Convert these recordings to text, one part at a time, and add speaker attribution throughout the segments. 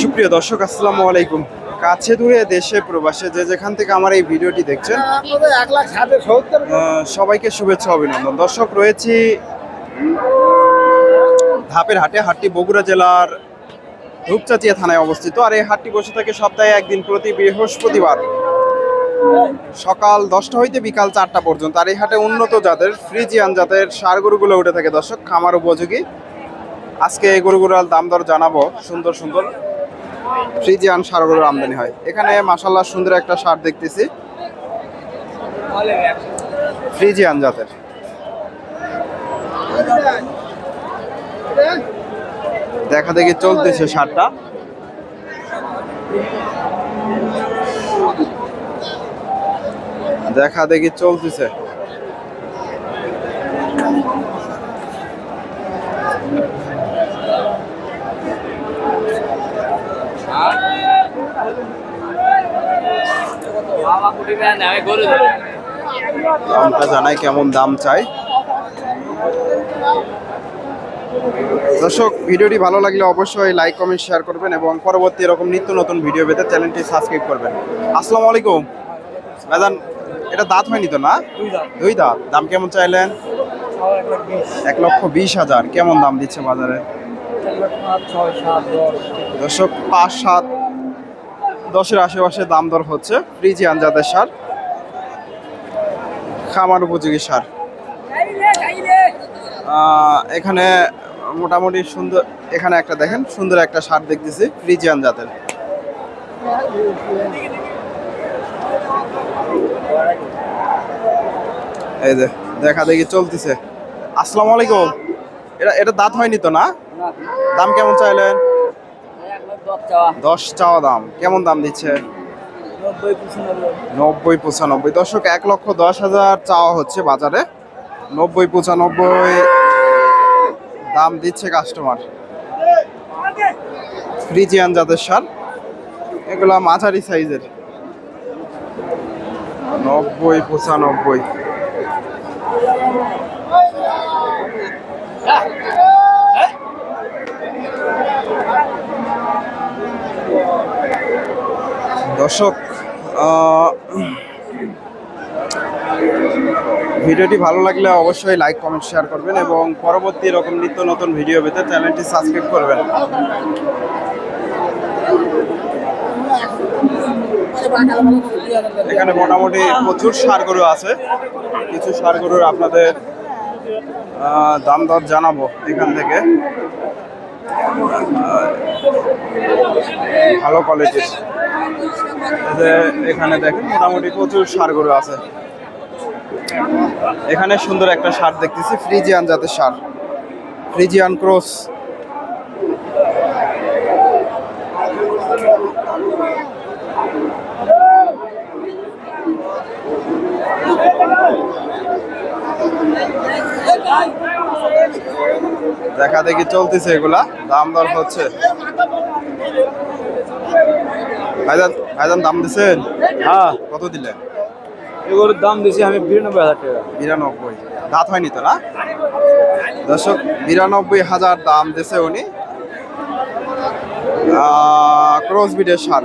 Speaker 1: সুপ্রিয় দর্শক, আসসালামু আলাইকুম। কাছে দূরে দেশে প্রবাসে যে যেখান থেকে আমার এই ভিডিওটি দেখছেন সবাইকে শুভেচ্ছা, অভিনন্দন। দর্শক, রয়েছি ধাপের হাটে, হাটটি বগুড়া জেলার রূপচাচিয়া থানায় অবস্থিত। আর এই হাটটি বসে থাকে সপ্তাহে একদিন প্রতি বৃহস্পতিবার। সকাল দশটা হইতে বিকাল চারটা পর্যন্ত। আর এই হাটে উন্নত জাতের, ফ্রিজিয়ান জাতের সার গরুগুলো উঠে থাকে দর্শক, খামার উপযোগী। আজকে এই গরুগুলোর দাম দর জানাব, সুন্দর সুন্দর ফ্রিজিয়ান সার গরুর আমদানি হয়। এখানে মাসাল্লাহ সুন্দর একটা সার দেখতেছি। ফ্রিজিয়ান জাতের। দেখা দেখি চলতেছে সারটা। দেখা দেখি চলতেছে। দামটা জানাই কেমন দাম চাই। দর্শক, ভিডিওটি ভালো লাগলে অবশ্যই লাইক, কমেন্ট, শেয়ার করবেন এবং পরবর্তী এরকম নিত্য নতুন ভিডিও পেতে চ্যানেলটি সাবস্ক্রাইব করবেন। আসসালামু আলাইকুম। ভাইজান এটা দাঁত হয়নি তো না? দুই দাঁত। দাম কেমন চাইলেন? এক লক্ষ বিশ হাজার। কেমন দাম দিচ্ছে বাজারে? দর্শক পাঁচ সাত দশের আশেপাশে দাম দর হচ্ছে। ফ্রিজি আনজাদের সার। খামার উপযোগী সার। এখানে মোটামুটি সুন্দর এখানে একটা দেখেন সুন্দর একটা সার দেখতেছি ফ্রিজিয়ান জাতের। এই যে, দেখা দেখি চলতেছে। আসসালামু আলাইকুম। এটা এটা দাঁত হয়নি তো না? দাম কেমন চাইলেন? দশ চাওয়া দাম। কেমন দাম দিচ্ছে? নব্বই পঁচানব্বই। দর্শক, এক লক্ষ দশ হাজার চাওয়া হচ্ছে বাজারে। নব্বই পঁচানব্বই দাম দিচ্ছে কাস্টমার ফ্রিজিয়ান জাতের সার। এগুলা মাঝারি সাইজের নব্বই, পঁচানব্বই। দর্শক ভিডিওটি ভালো লাগলে অবশ্যই লাইক, কমেন্ট, শেয়ার করবেন এবং পরবর্তী এরকম নিত্য নতুন ভিডিও পেতে চ্যানেলটি সাবস্ক্রাইব করবেন। এখানে মোটামুটি প্রচুর সার গরু আছে। কিছু সার গরুর আপনাদের দাম দর জানাব এখান থেকে। ভালো কোয়ালিটির এখানে দেখেন, মোটামুটি প্রচুর সার গরু আছে। এখানে সুন্দর একটা সার দেখতেছি, ফ্রিজিয়ান জাতের সার। Friesian cross. দেখা দেখি চলতেছে এগুলা। দাম দর হচ্ছে। ভাইজান ভাইজান দাম দিছেন?
Speaker 2: হ্যাঁ।
Speaker 1: কত দিলেন
Speaker 2: এগুলোর দাম দিয়েছি আমি বিরানব্বই হাজার টাকা।
Speaker 1: বিরানব্বই। দাঁত হয়নি তো না? দর্শক বিরানব্বই হাজার দাম দিছে উনি। ক্রস বিডের সার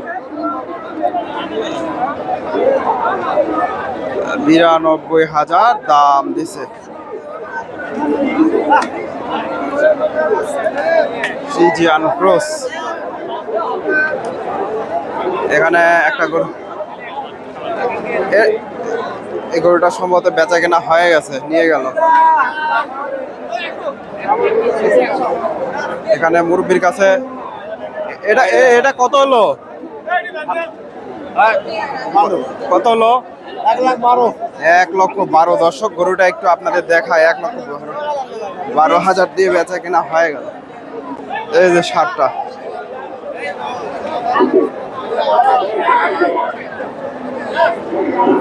Speaker 1: বিরানব্বই হাজার দাম দিছে। এখানে একটা গরু। এই গরুটা সম্ভবত বেচা কেনা হয়ে গেছে, নিয়ে গেল। এখানে মুরব্বির কাছে, এটা এটা কত হলো? কত হলো?
Speaker 2: এক
Speaker 1: লক্ষ বারো দর্শক, গরুটা একটু আপনাদের দেখায়, এক লক্ষ বারো। বারো হাজার দিয়ে বেচা কেনা হয়ে গেল। এই যে সারটা।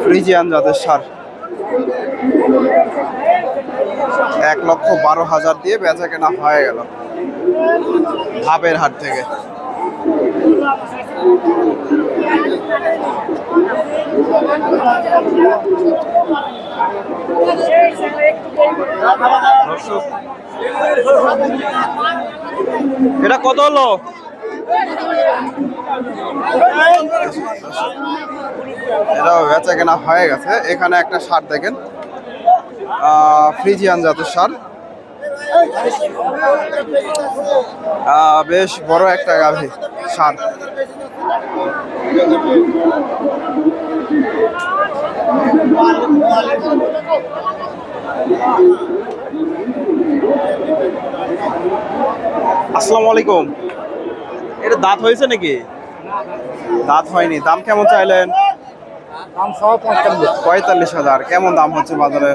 Speaker 1: ফ্রিজিয়ান জাতের সার। এক লক্ষ বারো হাজার দিয়ে বেচা কেনা হয়ে গেল। ভাবের হাট থেকে। এটা কত হলো? এটাও বেচা কেনা হয়ে গেছে। এখানে একটা সার দেখেন। ফ্রিজিয়ান জাতের সার বেশ বড় একটা গাভী। সার। আসসালামু আলাইকুম। এটা দাঁত হয়েছে নাকি? দাঁত হয়নি। দাম কেমন চাইলেন?
Speaker 2: দাম সহ পঁয়তাল্লিশ।
Speaker 1: পঁয়তাল্লিশ হাজার। কেমন দাম হচ্ছে বাজারে?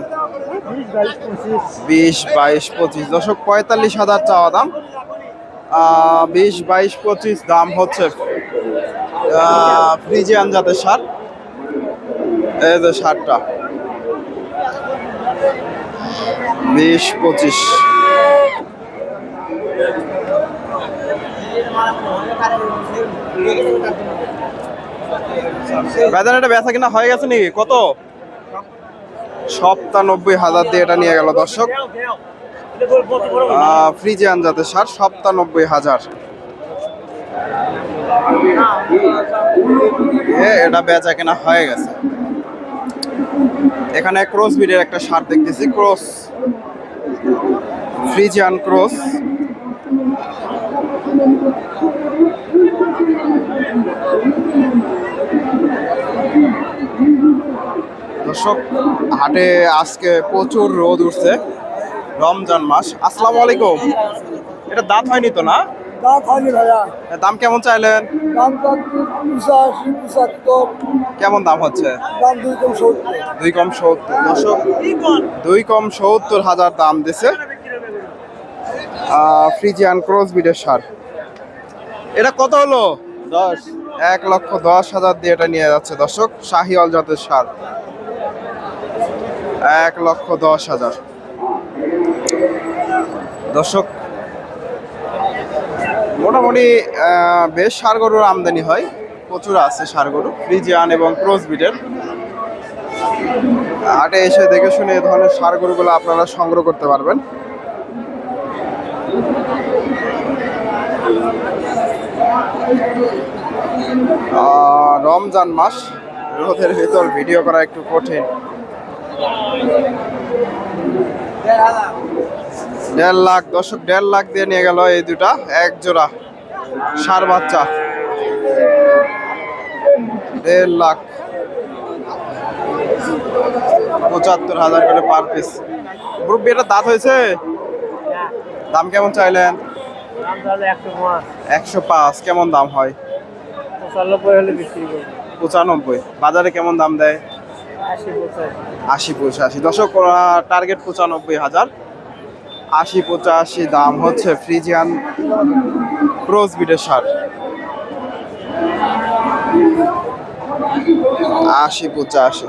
Speaker 1: বিশ বাইশ পঁচিশ। দশক পঁয়তাল্লিশ হাজার চাওয়া দাম। বিশ, বাইশ, পঁচিশ দাম হচ্ছে ফ্রিজিয়ান জাতের সার। এই যে সারটা। বিশ, পঁচিশ। বেদানাটা বেচা কিনা হয়ে গেছে নাকি? কত? সপ্তানব্বই হাজার দিয়ে এটা নিয়ে গেল দর্শক। ফ্রিজিয়ান জাতের সার সপ্তানব্বই হাজার। এটা বেচা কেনা হয়ে গেছে। এখানে ক্রস বিডের একটা সার দেখতেছি, ক্রস। Friesian cross. দর্শক, হাটে আজকে প্রচুর রোদ উঠছে। রমজান মাস। আসসালামু আলাইকুম। এটা দাঁত হয়নি তো না?
Speaker 2: দাম হয়নি ভাইয়া।
Speaker 1: দাম কেমন চাইলেন?
Speaker 2: দাম
Speaker 1: কেমন দাম হচ্ছে?
Speaker 2: দাম দুই কম সত্তর।
Speaker 1: দুই কম সত্তর। দর্শক দুই কম সত্তর হাজার দাম দিছে ফ্রিজিয়ান ক্রস বিডের সার। এটা কত হলো?
Speaker 2: দশ।
Speaker 1: এক লক্ষ দশ হাজার দিয়ে এটা নিয়ে যাচ্ছে দর্শক শাহিওয়াল জাতের সার। এক লক্ষ দশ হাজার। দর্শক, মোটামুটি বেশ সার গরুর আমদানি হয়, প্রচুর আছে সার গরু ফ্রিজিয়ান এবং ক্রস বিটের হাটে এসে দেখে শুনে এ ধরনের সার গরুগুলো আপনারা সংগ্রহ করতে পারবেন। রমজান মাস, রোদের ভিতর ভিডিও করা একটু কঠিন। দেড় লাখ দশক দেড় লাখ দিয়ে নিয়ে গেল এই দুটা, এক জোড়া সার বাচ্চা। দেড় লাখ পঁচাত্তর হাজার করে পার পিস গ্রুপ এটা দাঁত হয়েছে? দাম কেমন চাইলেন?
Speaker 2: একশো পাঁচ,
Speaker 1: কেমন দাম হয়?
Speaker 2: পঁচানব্বই।
Speaker 1: বাজারে কেমন দাম দেয়?
Speaker 2: আশি পঁচাশি।
Speaker 1: দশক টার্গেট পঁচানব্বই হাজার। আশি পঁচাশি দাম হচ্ছে ফ্রিজিয়ান ক্রোসবিটের সার। আশি পঁচাশি।